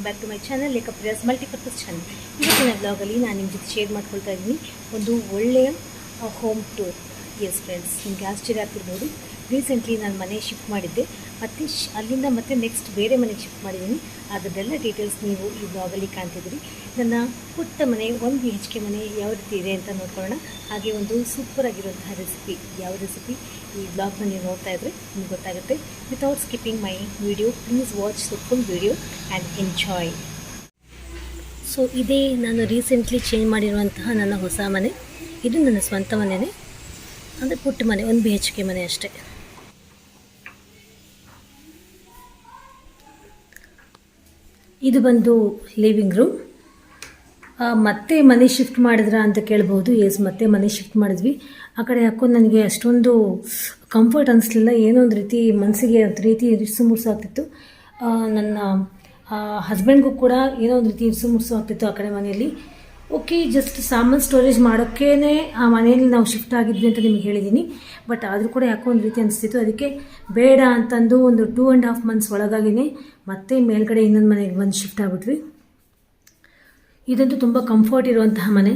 Welcome back to my channel Lekha Priya's multipurpose channel ಇವತ್ತಿನ ಬ್ಲಾಗಲ್ಲಿ ನಾನು ನಿಮ್ಮ ಜೊತೆ ಶೇರ್ ಮಾಡ್ಕೊಳ್ತಾ ಇದ್ದೀನಿ ಒಂದು ಒಳ್ಳೆಯ ಹೋಮ್ ಟೂರ್ ಎಸ್ ಫ್ರೆಂಡ್ಸ್ ನಿಮಗೆ ಆಶ್ಚರ್ಯ ಆಗ್ತಿರ್ಬೋದು. ರೀಸೆಂಟ್ಲಿ ನಾನು ಮನೆ ಶಿಫ್ಟ್ ಮಾಡಿದ್ದೆ. ಮತ್ತು ಅಲ್ಲಿಂದ ಮತ್ತೆ ನೆಕ್ಸ್ಟ್ ಬೇರೆ ಮನೆಗೆ ಶಿಫ್ಟ್ ಮಾಡಿದ್ದೀನಿ. ಅದರದ್ದೆಲ್ಲ ಡೀಟೇಲ್ಸ್ ನೀವು ಈ ಬ್ಲಾಗಲ್ಲಿ ಕಾಣ್ತಿದ್ದೀರಿ. ನನ್ನ ಪುಟ್ಟ ಮನೆ ಒನ್ ಬಿ ಎಚ್ ಕೆ ಮನೆ ಯಾವ ರೀತಿ ಇದೆ ಅಂತ ನೋಡ್ಕೊಳ್ಳೋಣ. ಹಾಗೆ ಒಂದು ಸೂಪರ್ ಆಗಿರುವಂತಹ ರೆಸಿಪಿ ಯಾವ ರೆಸಿಪಿ ಈ ಬ್ಲಾಗ್ನ ನೀವು ನೋಡ್ತಾ ಇದ್ರೆ ನಿಮ್ಗೆ ಗೊತ್ತಾಗುತ್ತೆ. Without skipping my video please watch the full video and enjoy so ಇದೇ ನಾನು ರೀಸೆಂಟ್ಲಿ ಚೇಂಜ್ ಮಾಡಿರುವಂತಹ ನನ್ನ ಹೊಸ ಮನೆ. ಇದು ನನ್ನ ಸ್ವಂತ ಮನೆಯೇ ಅಂದರೆ ಪುಟ್ಟ ಮನೆ, ಒಂದು ಬಿ ಎಚ್ ಕೆ ಮನೆ ಅಷ್ಟೇ. ಇದು ಬಂದು ಲಿವಿಂಗ್ ರೂಮ್ ಮತ್ತೆ ಮನೆ ಶಿಫ್ಟ್ ಮಾಡಿದ್ರಾ ಅಂತ ಕೇಳ್ಬೋದು. ಎಸ್ ಮತ್ತೆ ಮನೆ ಶಿಫ್ಟ್ ಮಾಡಿದ್ವಿ. ಆ ಕಡೆ ಹಾಕೊಂಡು ನನಗೆ ಅಷ್ಟೊಂದು ಕಂಫರ್ಟ್ ಅನಿಸ್ಲಿಲ್ಲ. ಏನೋ ಒಂದು ರೀತಿ ಮನಸ್ಸಿಗೆ ಒಂದು ರೀತಿ ಇರಿಸು ಮುರ್ಸು ಆಗ್ತಿತ್ತು. ನನ್ನ ಹಸ್ಬೆಂಡ್ಗೂ ಕೂಡ ಏನೋ ಒಂದು ರೀತಿ ಇರಿಸು ಮುರ್ಸು ಆಗ್ತಿತ್ತು ಆ ಕಡೆ ಮನೆಯಲ್ಲಿ. ಓಕೆ ಜಸ್ಟ್ ಸಾಮಾನ್ ಸ್ಟೋರೇಜ್ ಮಾಡೋಕ್ಕೇ ಆ ಮನೆಯಲ್ಲಿ ನಾವು ಶಿಫ್ಟ್ ಆಗಿದ್ವಿ ಅಂತ ನಿಮಗೆ ಹೇಳಿದ್ದೀನಿ ಬಟ್ ಆದರೂ ಕೂಡ ಯಾಕೋ ಒಂದು ರೀತಿ ಅನಿಸ್ತಿತ್ತು. ಅದಕ್ಕೆ ಬೇಡ ಅಂತಂದು ಒಂದು ಟೂ ಆ್ಯಂಡ್ ಹಾಫ್ ಮಂತ್ಸ್ ಒಳಗಾಗಿನೇ ಮತ್ತೆ ಮೇಲ್ಗಡೆ ಇನ್ನೊಂದು ಮನೆಗೆ ಬಂದು ಶಿಫ್ಟ್ ಆಗಿಬಿಟ್ವಿ. ಇದಂತೂ ತುಂಬ ಕಂಫರ್ಟ್ ಇರುವಂತಹ ಮನೆ.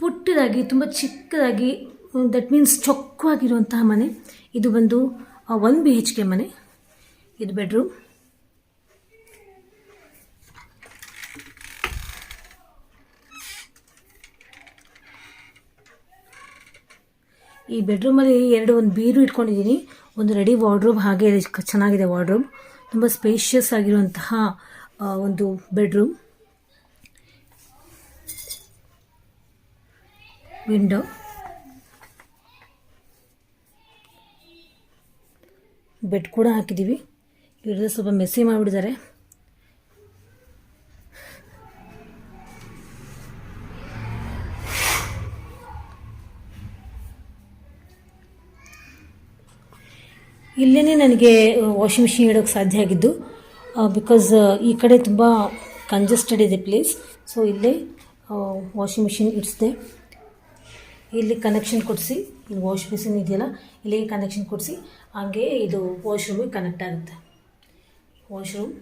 ಪುಟ್ಟದಾಗಿ, ತುಂಬ ಚಿಕ್ಕದಾಗಿ ದಟ್ ಮೀನ್ಸ್ ಚೊಕ್ಕವಾಗಿರುವಂತಹ ಮನೆ. ಇದು ಬಂದು ಒನ್ ಬಿ ಎಚ್ ಕೆ ಮನೆ. ಇದು ಬೆಡ್ರೂಮ್ ಈ ಬೆಡ್ರೂಮಲ್ಲಿ ಎರಡು ಒಂದು ಬೀರು ಇಟ್ಕೊಂಡಿದ್ದೀನಿ. ಒಂದು ರೆಡಿ ವಾರ್ಡ್ರೋಬ್ ಹಾಗೆ ಚೆನ್ನಾಗಿದೆ ವಾರ್ಡ್ರೋಬ್ ತುಂಬ ಸ್ಪೇಷಿಯಸ್ ಆಗಿರುವಂತಹ ಒಂದು ಬೆಡ್ರೂಮ್ ವಿಂಡೋ ಬೆಡ್ ಕೂಡ ಹಾಕಿದ್ದೀವಿ. ಇವ್ರದ್ದು ಸ್ವಲ್ಪ ಮೆಸ್ಸಿ ಮಾಡಿಬಿಟ್ಟಿದ್ದಾರೆ. ಇಲ್ಲೇ ನನಗೆ ವಾಷಿಂಗ್ ಮಿಷಿನ್ ಇಡೋಕ್ಕೆ ಸಾಧ್ಯ ಆಗಿದ್ದು ಬಿಕಾಸ್ ಈ ಕಡೆ ತುಂಬ ಕಂಜೆಸ್ಟೆಡ್ ಇದೆ ಪ್ಲೇಸ್ ಸೊ ಇಲ್ಲೇ ವಾಷಿಂಗ್ ಮಿಷಿನ್ ಇಡಿಸಿದೆ. ಇಲ್ಲಿ ಕನೆಕ್ಷನ್ ಕೊಡಿಸಿ, ಇಲ್ಲಿ ವಾಷಿಂಗ್ ಮಿಷಿನ್ ಇದೆಯಲ್ಲ, ಇಲ್ಲಿಗೆ ಕನೆಕ್ಷನ್ ಕೊಡಿಸಿ, ಹಾಗೆ ಇದು ವಾಶ್ರೂಮಿಗೆ ಕನೆಕ್ಟ್ ಆಗುತ್ತೆ. ವಾಶ್ರೂಮ್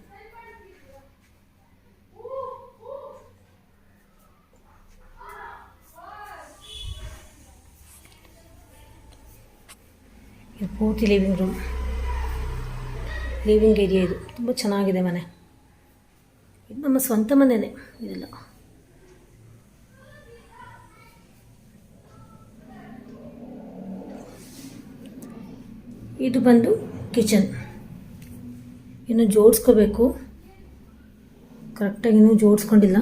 ಇದು ಪೂರ್ತಿ ಲಿವಿಂಗ್ ರೂಮ್ ಲಿವಿಂಗ್ ಏರಿಯಾ ಇದು. ತುಂಬ ಚೆನ್ನಾಗಿದೆ ಮನೆ. ಇದು ನಮ್ಮ ಸ್ವಂತ ಮನೆಯೇ ಇದೆಲ್ಲ. ಇದು ಬಂದು ಕಿಚನ್ ಇನ್ನು ಜೋಡಿಸ್ಕೋಬೇಕು. ಕರೆಕ್ಟಾಗಿ ಇನ್ನೂ ಜೋಡಿಸ್ಕೊಂಡಿಲ್ಲ.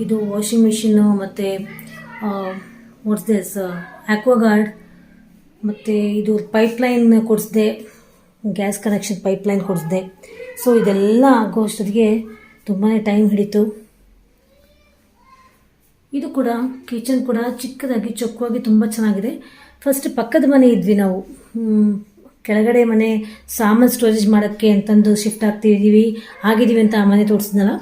ಇದು ವಾಷಿಂಗ್ ಮಿಷಿನ್ನು ಮತ್ತು ದಿಸ್ ಆಕ್ವಾಗಾರ್ಡ್ ಮತ್ತು ಇದು ಪೈಪ್ಲೈನ್ ಕೊಡಿಸ್ದೆ ಗ್ಯಾಸ್ ಕನೆಕ್ಷನ್ ಪೈಪ್ಲೈನ್ ಕೊಡಿಸ್ದೆ. ಸೊ ಇದೆಲ್ಲ ಆಗೋ ಅಷ್ಟೊತ್ತಿಗೆ ತುಂಬಾ ಟೈಮ್ ಹಿಡಿತು. ಇದು ಕೂಡ ಕಿಚನ್ ಕೂಡ ಚಿಕ್ಕದಾಗಿ, ಚೊಕ್ಕವಾಗಿ ತುಂಬ ಚೆನ್ನಾಗಿದೆ. ಫಸ್ಟ್ ಪಕ್ಕದ ಮನೆ ಇದ್ವಿ ನಾವು. ಕೆಳಗಡೆ ಮನೆ ಸಾಮಾನು ಸ್ಟೋರೇಜ್ ಮಾಡೋಕ್ಕೆ ಅಂತಂದು ಶಿಫ್ಟ್ ಆಗ್ತಿದ್ದೀವಿ ಆಗಿದ್ದೀವಿ ಅಂತ ಆ ಮನೆ ತೋರಿಸಿದ್ನಲ್ಲ.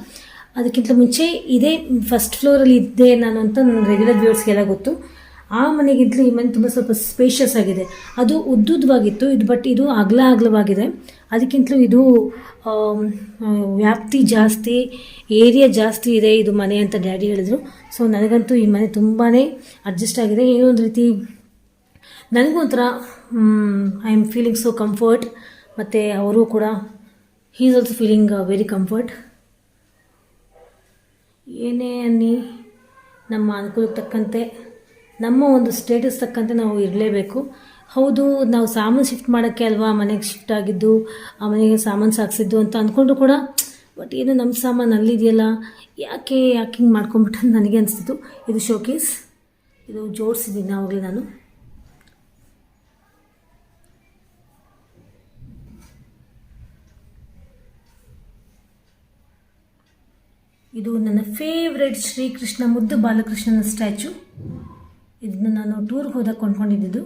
ಅದಕ್ಕಿಂತ ಮುಂಚೆ ಇದೇ ಫಸ್ಟ್ ಫ್ಲೋರಲ್ಲಿ ಇದ್ದೆ ನಾನು ಅಂತ ನನ್ನ ರೆಗ್ಯುಲರ್ ವ್ಯೂವರ್ಸ್ಗೆಲ್ಲ ಗೊತ್ತು. ಆ ಮನೆಗಿಂತಲೂ ಈ ಮನೆ ತುಂಬ ಸ್ವಲ್ಪ ಸ್ಪೇಷಿಯಸ್ ಆಗಿದೆ. ಅದು ಉದ್ದುದ್ದವಾಗಿತ್ತು ಇದು ಬಟ್ ಇದು ಅಗಲ ಅಗಲವಾಗಿದೆ. ಅದಕ್ಕಿಂತಲೂ ಇದು ವ್ಯಾಪ್ತಿ ಜಾಸ್ತಿ ಏರಿಯಾ ಜಾಸ್ತಿ ಇದೆ ಇದು ಮನೆ ಅಂತ ಡ್ಯಾಡಿ ಹೇಳಿದ್ರು. ಸೊ ನನಗಂತೂ ಈ ಮನೆ ತುಂಬಾ ಅಡ್ಜಸ್ಟ್ ಆಗಿದೆ. ಏನೋ ಒಂದು ರೀತಿ ನನಗೂ ಒಂಥರ I am feeling so comfort ಮತ್ತು ಅವರು ಕೂಡ he is also feeling very comfort ಏನೇ ಅನ್ನಿ, ನಮ್ಮ ಅನುಕೂಲಕ್ಕೆ ತಕ್ಕಂತೆ ನಮ್ಮ ಒಂದು ಸ್ಟೇಟಸ್ ತಕ್ಕಂತೆ ನಾವು ಇರಲೇಬೇಕು. ಹೌದು, ನಾವು ಸಾಮಾನು ಶಿಫ್ಟ್ ಮಾಡೋಕ್ಕೆ ಅಲ್ವಾ ಮನೆಗೆ ಶಿಫ್ಟ್ ಆಗಿದ್ದು, ಆ ಮನೆಗೆ ಸಾಮಾನು ಸಾಕ್ಸಿದ್ದು ಅಂತ ಅಂದ್ಕೊಂಡು ಕೂಡ ಬಟ್ ಏನು ನಮ್ಮ ಸಾಮಾನು ಅಲ್ಲಿದೆಯಲ್ಲ, ಯಾಕೆ ಯಾಕೆ ಹಿಂಗೆ ಮಾಡ್ಕೊಂಬಿಟ್ಟು ನನಗೆ ಅನಿಸ್ತಿತ್ತು. ಇದು ಶೋಕೇಸ್ ಇದು ಜೋಡಿಸಿದ್ದೀನಿ ಆವಾಗಲೇ ನಾನು. ಇದು ನನ್ನ ಫೇವ್ರೆಟ್ ಶ್ರೀಕೃಷ್ಣ ಮುದ್ದು ಬಾಲಕೃಷ್ಣನ ಸ್ಟ್ಯಾಚು ಇದನ್ನ ನಾನು ಟೂರ್ಗೆ ಹೋದಾಗ ಕೊಂಡ್ಕೊಂಡಿದ್ದು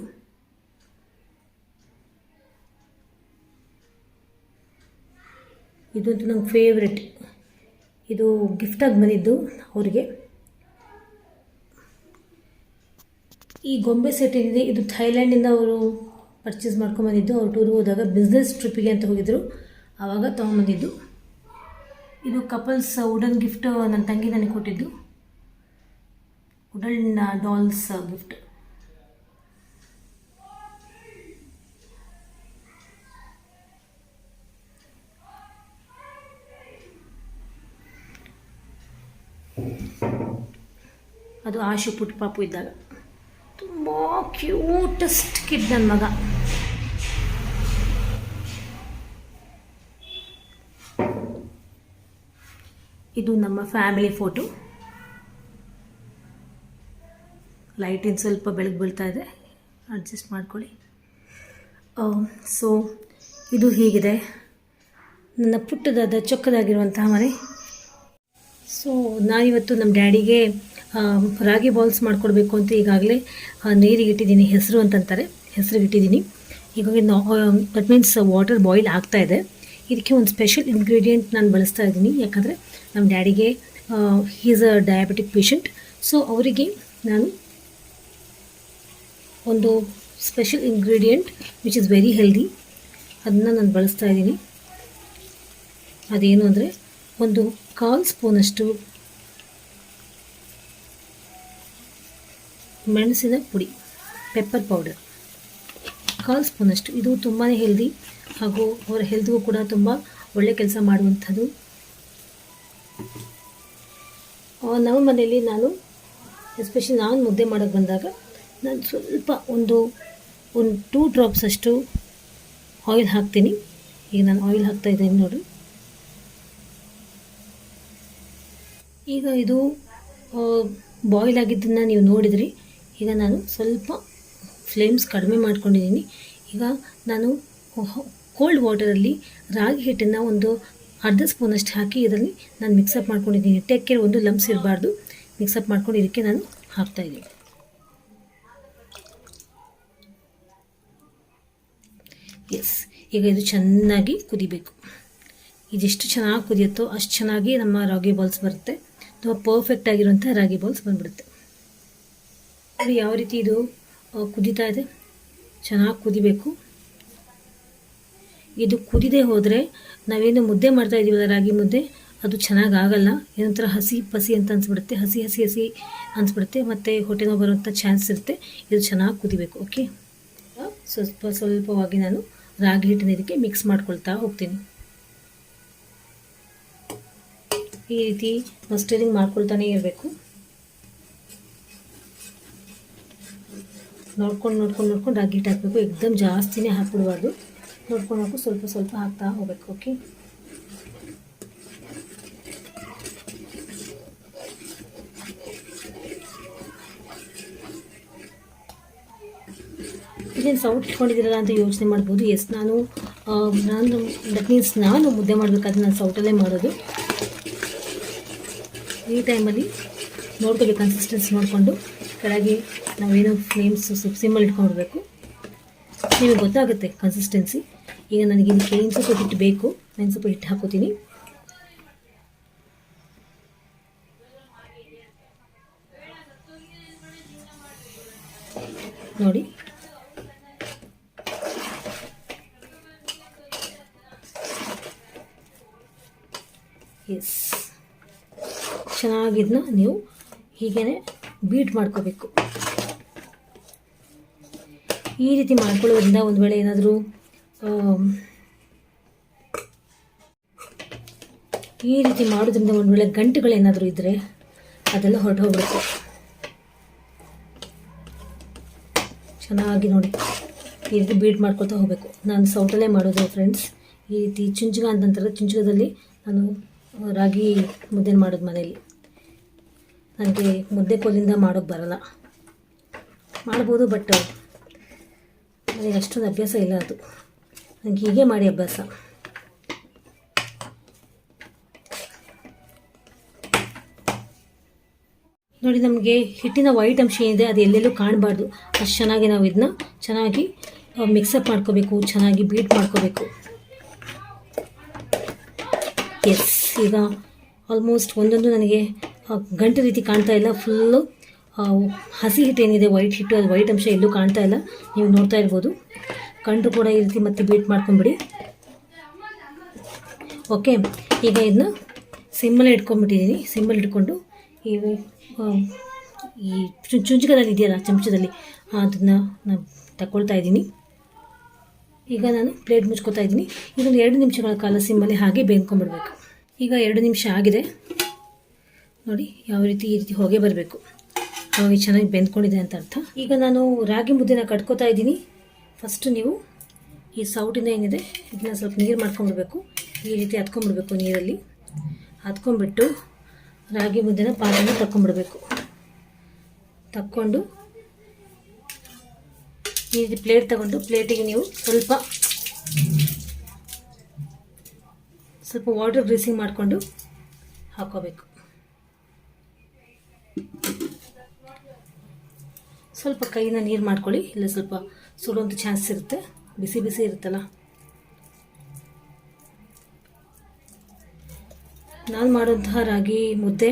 ಇದಂತೂ ನಂಗೆ ಫೇವ್ರೆಟ್ ಇದು ಗಿಫ್ಟಾಗಿ ಬಂದಿದ್ದು ಅವರಿಗೆ. ಈ ಗೊಂಬೆ ಸೆಟ್ ಏನಿದೆ, ಇದು ಥೈಲ್ಯಾಂಡಿಂದ ಅವರು ಪರ್ಚೇಸ್ ಮಾಡ್ಕೊಂಬಂದಿದ್ದು ಅವ್ರು ಟೂರ್ಗೆ ಹೋದಾಗ ಬಿಸ್ನೆಸ್ ಟ್ರಿಪ್ಪಿಗೆ ಅಂತ ಹೋಗಿದ್ದರು ಆವಾಗ ತೊಗೊಂಬಂದಿದ್ದು ಇದು ಕಪಲ್ಸ್ ವುಡನ್ ಗಿಫ್ಟ್ ನನ್ನ ತಂಗಿ ನನಗೆ ಕೊಟ್ಟಿದ್ದು. ವುಡನ್ ಡಾಲ್ಸ್ ಗಿಫ್ಟ್ ಅದು ಆಶು ಪುಟ್ಟ ಪಾಪು ಇದ್ದಾಗ. ತುಂಬ ಕ್ಯೂಟೆಸ್ಟ್ ಕಿಡ್ ನನ್ನ ಮಗ. ಇದು ನಮ್ಮ ಫ್ಯಾಮಿಲಿ ಫೋಟೋ ಲೈಟಿನ ಸ್ವಲ್ಪ ಬೆಳಗ್ಗೆ ಬೀಳ್ತಾ ಇದೆ. ಅಡ್ಜಸ್ಟ್ ಮಾಡ್ಕೊಳ್ಳಿ. ಸೊ ಇದು ಹೀಗಿದೆ. ನನ್ನ ಪುಟ್ಟದಾದ, ಚೊಕ್ಕದಾಗಿರುವಂತಹ ಮನೆ. ಸೊ ನಾನಿವತ್ತು ನಮ್ಮ ಡ್ಯಾಡಿಗೆ ರಾಗಿ ಬಾಲ್ಸ್ ಮಾಡಿಕೊಡ್ಬೇಕು ಅಂತ ಈಗಾಗಲೇ ನೀರಿಗೆ ಇಟ್ಟಿದ್ದೀನಿ, ಹೆಸರು ಅಂತಂತಾರೆ. ಹೆಸರಿಗೆ ಇಟ್ಟಿದ್ದೀನಿ. ಈಗ ದಟ್ ಮೀನ್ಸ್ ವಾಟರ್ ಬಾಯ್ಲ್ ಆಗ್ತಾಯಿದೆ ಇದಕ್ಕೆ ಒಂದು ಸ್ಪೆಷಲ್ ಇಂಗ್ರೀಡಿಯೆಂಟ್ ನಾನು ಬಳಸ್ತಾ ಇದ್ದೀನಿ. ಯಾಕಂದರೆ ನಮ್ಮ ಡ್ಯಾಡಿಗೆ is a diabetic patient so ಅವರಿಗೆ ನಾನು ಒಂದು special ingredient which is very healthy ಅದನ್ನು ನಾನು ಬಳಸ್ತಾ ಇದ್ದೀನಿ. ಅದೇನು ಅಂದರೆ ಒಂದು ಕಾಲ್ ಸ್ಪೂನಷ್ಟು ಮೆಣಸಿನ ಪುಡಿ ಪೆಪ್ಪರ್ ಪೌಡರ್ ಕಾಲು ಸ್ಪೂನಷ್ಟು ಇದು ತುಂಬಾ ಹೆಲ್ದಿ ಹಾಗೂ ಅವರ ಹೆಲ್ತ್ಗೂ ಕೂಡ ತುಂಬ ಒಳ್ಳೆ ಕೆಲಸ ಮಾಡುವಂಥದ್ದು. ನಮ್ಮ ಮನೆಯಲ್ಲಿ ನಾನು ಎಸ್ಪೆಷಲಿ ನಾನು ಮುದ್ದೆ ಮಾಡೋಕ್ಕೆ ಬಂದಾಗ, ನಾನು ಸ್ವಲ್ಪ ಒಂದು ಒಂದು ಟೂ ಡ್ರಾಪ್ಸ್ ಅಷ್ಟು ಆಯಿಲ್ ಹಾಕ್ತೀನಿ. ಈಗ ನಾನು ಆಯಿಲ್ ಹಾಕ್ತಾ ಇದ್ದೀನಿ ನೋಡಿ ಈಗ ಇದು ಬಾಯ್ಲ್ ಆಗಿದ್ದನ್ನು ನೀವು ನೋಡಿದ್ರಿ. ಈಗ ನಾನು ಸ್ವಲ್ಪ ಫ್ಲೇಮ್ಸ್ ಕಡಿಮೆ ಮಾಡ್ಕೊಂಡಿದ್ದೀನಿ. ಈಗ ನಾನು ಕೋಲ್ಡ್ ವಾಟರಲ್ಲಿ ರಾಗಿ ಹಿಟ್ಟನ್ನು ಒಂದು ಅರ್ಧ ಸ್ಪೂನಷ್ಟು ಹಾಕಿ ಇದರಲ್ಲಿ ನಾನು ಮಿಕ್ಸಪ್ ಮಾಡ್ಕೊಂಡಿದ್ದೀನಿ. ಟೆಕ್ಕೆ ಒಂದು ಲಂಪ್ಸ್ ಇರಬಾರ್ದು. ಮಿಕ್ಸಪ್ ಮಾಡ್ಕೊಂಡು ಇದಕ್ಕೆ ನಾನು ಹಾಕ್ತಾ ಇದ್ದೀನಿ. ಎಸ್ ಈಗ ಇದು ಚೆನ್ನಾಗಿ ಕುದಿಬೇಕು. ಇದೆಷ್ಟು ಚೆನ್ನಾಗಿ ಕುದಿಯುತ್ತೋ ಅಷ್ಟು ಚೆನ್ನಾಗಿ ನಮ್ಮ ರಾಗಿ ಬಾಲ್ಸ್ ಬರುತ್ತೆ. ತುಂಬ ಪರ್ಫೆಕ್ಟ್ ಆಗಿರುವಂಥ ರಾಗಿ ಬಾಲ್ಸ್ ಬಂದ್ಬಿಡುತ್ತೆ. ಯಾವ ರೀತಿ ಇದು? ಕುದೀತಾ ಇದೆ. ಚೆನ್ನಾಗಿ ಕುದಿಬೇಕು. ಇದು ಕುದಿದೆ ಹೋದರೆ ನಾವೇನು ಮುದ್ದೆ ಮಾಡ್ತಾ ಇದ್ದೀವಲ್ಲ ರಾಗಿ ಮುದ್ದೆ, ಅದು ಚೆನ್ನಾಗಿ ಆಗಲ್ಲ. ಏನೊಂಥರ ಹಸಿ ಪಸಿ ಅಂತ ಅನ್ಸ್ಬಿಡುತ್ತೆ. ಹಸಿ ಹಸಿ ಹಸಿ ಅನ್ಸ್ಬಿಡುತ್ತೆ. ಮತ್ತು ಹೊಟ್ಟೆ ನೋವು ಬರುವಂಥ ಚಾನ್ಸ್ ಇರುತ್ತೆ. ಇದು ಚೆನ್ನಾಗಿ ಕುದಿಬೇಕು, ಓಕೆ? ಸ್ವಲ್ಪ ಸ್ವಲ್ಪವಾಗಿ ನಾನು ರಾಗಿ ಹಿಟ್ಟಿನ ಇದಕ್ಕೆ ಮಿಕ್ಸ್ ಮಾಡ್ಕೊಳ್ತಾ ಹೋಗ್ತೀನಿ. ಈ ರೀತಿ ಮಸ್ಟರಿಂಗ್ ಮಾಡ್ಕೊಳ್ತಾನೆ ಇರಬೇಕು. ನೋಡ್ಕೊಂಡು ನೋಡ್ಕೊಂಡು ನೋಡ್ಕೊಂಡು ರಾಗಿ ಹಿಟ್ಟು ಹಾಕಬೇಕು. ಎಕ್ದಮ್ ಜಾಸ್ತಿನೇ ಹಾಕ್ಬಿಡ್ಬಾರ್ದು ನೋಡ್ಕೊಂಡು ನೋಡ್ಕೊಂಡು ಸ್ವಲ್ಪ ಸ್ವಲ್ಪ ಹಾಕ್ತಾ ಹೋಗ್ಬೇಕು, ಓಕೆ? ಇದೇನು ಸೌಟ್ ಇಟ್ಕೊಂಡಿದ್ದೀರಲ್ಲ ಅಂತ ಯೋಚನೆ ಮಾಡ್ಬೋದು. ಎಸ್ ನಾನು ನಾನು ದಟ್ ಮೀನ್ಸ್ ನಾನು ಮುದ್ದೆ ಮಾಡಬೇಕಾದ್ರೆ ನಾನು ಸೌಟಲ್ಲೇ ಮಾಡೋದು. ಈ ಟೈಮಲ್ಲಿ ನೋಡ್ಕೋಬೇಕು ಕನ್ಸಿಸ್ಟೆನ್ಸಿ ನೋಡಿಕೊಂಡು. ಕೆಳಗೆ ನಾವೇನೋ ಫ್ಲೇಮ್ಸ್ ಸ್ವಲ್ಪ ಸಿಮ್ಮಲ್ಲಿ ಇಟ್ಕೊಂಡಿರಬೇಕು. ನಿಮಗೆ ಗೊತ್ತಾಗುತ್ತೆ ಕನ್ಸಿಸ್ಟೆನ್ಸಿ ಈಗ ನನಗೆ ಇದಕ್ಕೆ ಏನು ಸ್ವಲ್ಪ ಹಿಟ್ಟು ಬೇಕು. ನಾನು ಸ್ವಲ್ಪ ಹಿಟ್ಟು ಹಾಕೋತೀನಿ. ನೋಡಿ. ಎಸ್ ಚೆನ್ನಾಗಿದ್ನ ನೀವು? ಹೀಗೇ ಬೀಟ್ ಮಾಡ್ಕೋಬೇಕು. ಈ ರೀತಿ ಮಾಡ್ಕೊಳ್ಳೋದ್ರಿಂದ ಒಂದು ವೇಳೆ ಏನಾದರೂ ಈ ರೀತಿ ಮಾಡೋದ್ರಿಂದ ಒಂದು ವೇಳೆ ಗಂಟುಗಳೇನಾದರೂ ಇದ್ದರೆ ಅದೆಲ್ಲ ಹೊರಟು ಹೋಗ್ಬಿಡುತ್ತೆ. ಚೆನ್ನಾಗಿ ನೋಡಿ. ಈ ರೀತಿ ಬೀಟ್ ಮಾಡ್ಕೊಳ್ತಾ ಹೋಗಬೇಕು. ನಾನು ಸೌಟಲ್ಲೇ ಮಾಡೋದು ಫ್ರೆಂಡ್ಸ್ ಈ ರೀತಿ ಚುಂಚುಗ ಅಂತಂತಾರೆ ಚುಂಚುಗದಲ್ಲಿ ನಾನು ರಾಗಿ ಮುದ್ದೆ ಮಾಡೋದು ಮನೆಯಲ್ಲಿ ನನಗೆ ಮುದ್ದೆ ಕೋಲಿಂದ ಮಾಡೋಕ್ಕೆ ಬರಲ್ಲ. ಮಾಡ್ಬೋದು ಬಟ್ ನನಗೆ ಅಷ್ಟೊಂದು ಅಭ್ಯಾಸ ಇಲ್ಲ ಅದು. ನನಗೆ ಹೀಗೆ ಮಾಡಿ ಅಭ್ಯಾಸ. ನೋಡಿ ನಮಗೆ ಹಿಟ್ಟಿನ ವೈಟ್ ಅಂಶ ಏನಿದೆ ಅದು ಎಲ್ಲೆಲ್ಲೂ ಕಾಣಬಾರ್ದು. ಅಷ್ಟು ಚೆನ್ನಾಗಿ ನಾವು ಇದನ್ನ ಚೆನ್ನಾಗಿ ಮಿಕ್ಸಪ್ ಮಾಡ್ಕೋಬೇಕು, ಚೆನ್ನಾಗಿ ಬೀಟ್ ಮಾಡ್ಕೋಬೇಕು. ಎಸ್ ಈಗ ಆಲ್ಮೋಸ್ಟ್ ಒಂದೊಂದು ನನಗೆ ಗಂಟು ರೀತಿ ಕಾಣ್ತಾ ಇಲ್ಲ. ಫುಲ್ಲು ಹಸಿ ಹಿಟ್ಟು ಏನಿದೆ ವೈಟ್ ಹಿಟ್ಟು, ಅದು ವೈಟ್ ಅಂಶ ಎಲ್ಲೂ ಕಾಣ್ತಾ ಇಲ್ಲ. ನೀವು ನೋಡ್ತಾ ಇರ್ಬೋದು. ಕಂಡು ಕೂಡ ಈ ರೀತಿ ಮತ್ತೆ ಬೀಟ್ ಮಾಡ್ಕೊಂಬಿಡಿ. ಓಕೆ ಈಗ ಇದನ್ನ ಸಿಮ್ಮಲ್ಲಿ ಇಟ್ಕೊಂಡ್ಬಿಟ್ಟಿದ್ದೀನಿ ಸಿಮ್ಮಲ್ಲಿ ಇಟ್ಕೊಂಡು ಈ ಈ ಇದೆಯಲ್ಲ, ಚಮಚದಲ್ಲಿ, ಅದನ್ನು ನಾನು ತಗೊಳ್ತಾ ಇದ್ದೀನಿ. ಈಗ ನಾನು ಪ್ಲೇಟ್ ಮುಚ್ಕೋತಾ ಇದ್ದೀನಿ. ಇದೊಂದು ಎರಡು ನಿಮಿಷಗಳ ಕಾಲ ಸಿಮ್ಮಲ್ಲಿ ಹಾಗೆ ಬೇಯ್ಕೊಂಬಿಡ್ಬೇಕು ಈಗ ಎರಡು ನಿಮಿಷ ಆಗಿದೆ. ನೋಡಿ ಯಾವ ರೀತಿ ಈ ರೀತಿ ಹೊಗೆ ಬರಬೇಕು. ಅವಾಗ ಚೆನ್ನಾಗಿ ಬೆಂದ್ಕೊಂಡಿದೆ ಅಂತ ಅರ್ಥ. ಈಗ ನಾನು ರಾಗಿ ಮುದ್ದೆನ ಕಟ್ಕೋತಾ ಇದ್ದೀನಿ. ಫಸ್ಟ್ ನೀವು ಈ ಸೌಟಿಂದ ಏನಿದೆ, ಇದನ್ನ ಸ್ವಲ್ಪ ನೀರು ಮಾಡ್ಕೊಂಡ್ಬಿಡ್ಬೇಕು. ಈ ರೀತಿ ಹತ್ಕೊಂಡ್ಬಿಡ್ಬೇಕು ನೀರಲ್ಲಿ. ಹತ್ಕೊಂಡ್ಬಿಟ್ಟು ರಾಗಿ ಮುದ್ದೆನ ಪಾತ್ರೆನ ತಕ್ಕೊಂಡ್ಬಿಡ್ಬೇಕು. ತಕ್ಕೊಂಡು ಈ ರೀತಿ ಪ್ಲೇಟ್ ತಗೊಂಡು ಪ್ಲೇಟಿಗೆ ನೀವು ಸ್ವಲ್ಪ ಸ್ವಲ್ಪ ವಾಟರ್ ಗ್ರೀಸಿಂಗ್ ಮಾಡಿಕೊಂಡು ಹಾಕೋಬೇಕು. ಸ್ವಲ್ಪ ಕೈನ ನೀರು ಮಾಡ್ಕೊಳ್ಳಿ. ಇಲ್ಲ ಸ್ವಲ್ಪ ಸುಡುವಂಥ ಚಾನ್ಸ್ ಇರುತ್ತೆ. ಬಿಸಿ ಬಿಸಿ ಇರುತ್ತಲ್ಲ. ನಾನು ಮಾಡುವಂತಹ ರಾಗಿ ಮುದ್ದೆ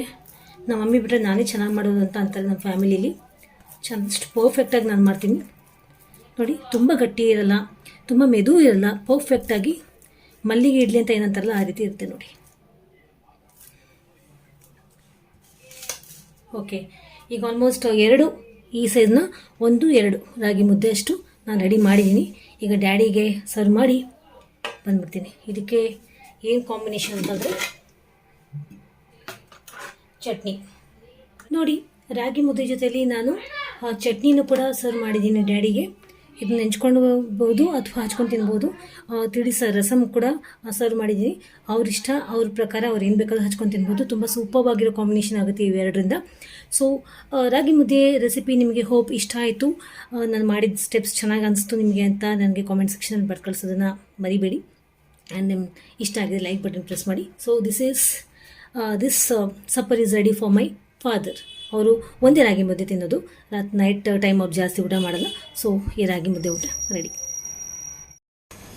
ನಮ್ಮ ಮಮ್ಮಿ ಬಿಟ್ಟರೆ ನಾನೇ ಚೆನ್ನಾಗಿ ಮಾಡೋದು ಅಂತ ಅಂತಾರೆ ನಮ್ಮ ಫ್ಯಾಮಿಲೀಲಿ. ಚೆನ್ನ ಅಷ್ಟು ಪರ್ಫೆಕ್ಟಾಗಿ ನಾನು ಮಾಡ್ತೀನಿ. ನೋಡಿ, ತುಂಬ ಗಟ್ಟಿ ಇರಲ್ಲ, ತುಂಬ ಮೆದು ಇರಲ್ಲ ಪರ್ಫೆಕ್ಟಾಗಿ ಮಲ್ಲಿಗೆ ಇಡ್ಲಿ ಅಂತ ಏನಂತಾರಲ್ಲ, ಆ ರೀತಿ ಇರುತ್ತೆ ನೋಡಿ. ಓಕೆ ಈಗ ಆಲ್ಮೋಸ್ಟ್ ಎರಡು ಈ ಸೈಜ್ನ ಒಂದು, ಎರಡು. ರಾಗಿ ಮುದ್ದೆ ಅಷ್ಟು ನಾನು ರೆಡಿ ಮಾಡಿದ್ದೀನಿ ಈಗ ಡ್ಯಾಡಿಗೆ ಸರ್ವ್ ಮಾಡಿ ಬಂದ್ಬಿಡ್ತೀನಿ. ಇದಕ್ಕೆ ಏನು ಕಾಂಬಿನೇಷನ್ ಅಂತಂದರೆ ಚಟ್ನಿ. ನೋಡಿ, ರಾಗಿ ಮುದ್ದೆ ಜೊತೆಯಲ್ಲಿ ನಾನು ಚಟ್ನಿನೂ ಕೂಡ ಸರ್ವ್ ಮಾಡಿದ್ದೀನಿ ಡ್ಯಾಡಿಗೆ ಇದನ್ನ ನೆಂಚ್ಕೊಂಡು ಹೋಗ್ಬೋದು ಅಥವಾ ಹಚ್ಕೊಂಡು ತಿನ್ಬೋದು. ತಿಳಿ ಸ, ರಸಮ್ ಕೂಡ ಸರ್ವ್ ಮಾಡಿದ್ದೀನಿ ಅವ್ರ ಇಷ್ಟ, ಅವ್ರ ಪ್ರಕಾರ ಅವ್ರು ಏನು ಬೇಕಾದ್ರೂ ಹಚ್ಕೊಂಡು ತಿನ್ಬೋದು. ತುಂಬ ಸೂಪರ್ವಾಗಿರೋ ಕಾಂಬಿನೇಷನ್ ಆಗುತ್ತೆ ಇವೆರಡರಿಂದ ಸೊ ರಾಗಿ ಮುದ್ದೆ ರೆಸಿಪಿ ನಿಮಗೆ ಹೋಪ್ ಇಷ್ಟ ಆಯಿತು. ನಾನು ಮಾಡಿದ ಸ್ಟೆಪ್ಸ್ ಚೆನ್ನಾಗಿ ಅನಿಸ್ತು ನಿಮಗೆ ಅಂತ ನನಗೆ ಕಾಮೆಂಟ್ ಸೆಕ್ಷನಲ್ಲಿ ಬಟ್ ಕಳಿಸೋದನ್ನು ಮರಿಬೇಡಿ. ಆ್ಯಂಡ್ ನಿಮ್ಮ ಇಷ್ಟ ಆಗಿದೆ ಲೈಕ್ ಬಟನ್ ಪ್ರೆಸ್ ಮಾಡಿ. So this is this supper is ready for my father ಅವರು ಒಂದೇ ರಾಗಿ ಮುದ್ದೆ ತಿನ್ನೋದು. ರಾತ್ ನೈಟ್ ಟೈಮ್ ಅವ್ರು ಜಾಸ್ತಿ ಊಟ ಮಾಡಲ್ಲ. ಸೊ ಈ ರಾಗಿ ಮುದ್ದೆ ಊಟ ರೆಡಿ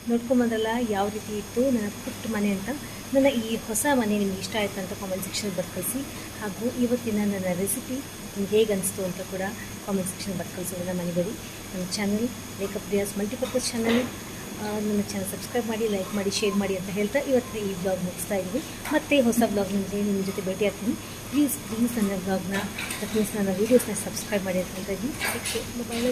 ನೋಡ್ಕೊಂಬಂದ್ರಲ್ಲ, ಯಾವ ರೀತಿ ಇತ್ತು? ನನ್ನ ಪುಟ್ಟ ಮನೆ ಅಂತ. ನನ್ನ ಈ ಹೊಸ ಮನೆ ನಿಮ್ಗೆ ಇಷ್ಟ ಆಯಿತು ಅಂತ ಕಾಮೆಂಟ್ ಸೆಕ್ಷನ್ ಬರ್ಕಳಿಸಿ. ಹಾಗೂ ಇವತ್ತಿನ ನನ್ನ ರೆಸಿಪಿ ನಿಮ್ಗೆ ಹೇಗೆ ಅನಿಸ್ತು ಅಂತ ಕೂಡ ಕಾಮೆಂಟ್ ಸೆಕ್ಷನ್ ಬರ್ಕಳಿಸೋದನ್ನ ಮರಿಬೇಡಿ ನನ್ನ ಚಾನಲ್ ಮೇಕಪ್ ಡಿಯಾಸ್ ಮಲ್ಟಿಪರ್ಪಸ್ ಚಾನಲ್ ನನ್ನ ಚಾನಲ್ ಸಬ್ಸ್ಕ್ರೈಬ್ ಮಾಡಿ ಲೈಕ್ ಮಾಡಿ ಶೇರ್ ಮಾಡಿ ಅಂತ ಹೇಳ್ತಾ ಇವತ್ತಿನ ಈ ಬ್ಲಾಗ್ ಮುಗಿಸ್ತಾ ಇದ್ದೀನಿ ಮತ್ತೆ ಹೊಸ ಬ್ಲಾಗ್ ನಿಮಗೆ ನಿಮ್ಮ ಜೊತೆ ಭೇಟಿ ಆಗ್ತೀನಿ. ಪ್ಲೀಸ್ ಪ್ಲೀಸ್ ನನ್ನ ಬ್ಲಾಗ್ನ ಅಟ್ ಮೀನ್ಸ್ ನನ್ನ ವೀಡಿಯೋಸ್ನ ಸಬ್ಸ್ಕ್ರೈಬ್ ಮಾಡಿ ಅಂತ ಹೇಳ್ತಾ ಇದ್ದೀನಿ. ಮೊಬೈಲ್